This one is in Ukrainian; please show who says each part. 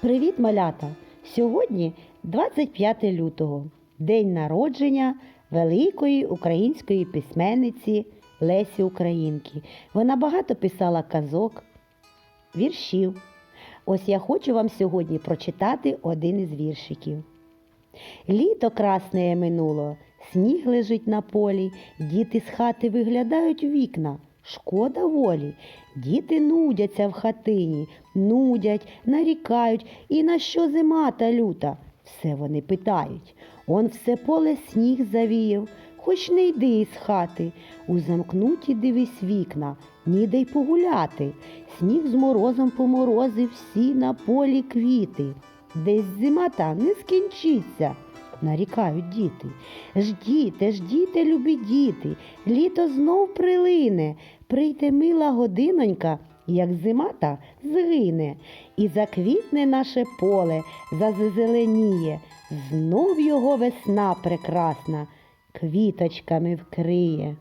Speaker 1: Привіт, малята! Сьогодні 25 лютого, день народження великої української письменниці Лесі Українки. Вона багато писала казок, віршів. Ось я хочу вам сьогодні прочитати один із віршиків. Літо красне минуло, сніг лежить на полі, діти з хати виглядають у вікна. Шкода волі, діти нудяться в хатині, нудять, нарікають, і на що зима та люта? Все вони питають. Он все поле сніг завіяв, хоч не йди із хати. У замкнуті дивись вікна, ніде й погуляти. Сніг з морозом поморозив всі на полі квіти. Десь зима та не скінчиться, нарікають діти. Ждіте, ждіте, любі діти, літо знов прилине, прийде мила годинонька, як зима та згине, і заквітне наше поле, зазеленіє, знов його весна прекрасна, квіточками вкриє.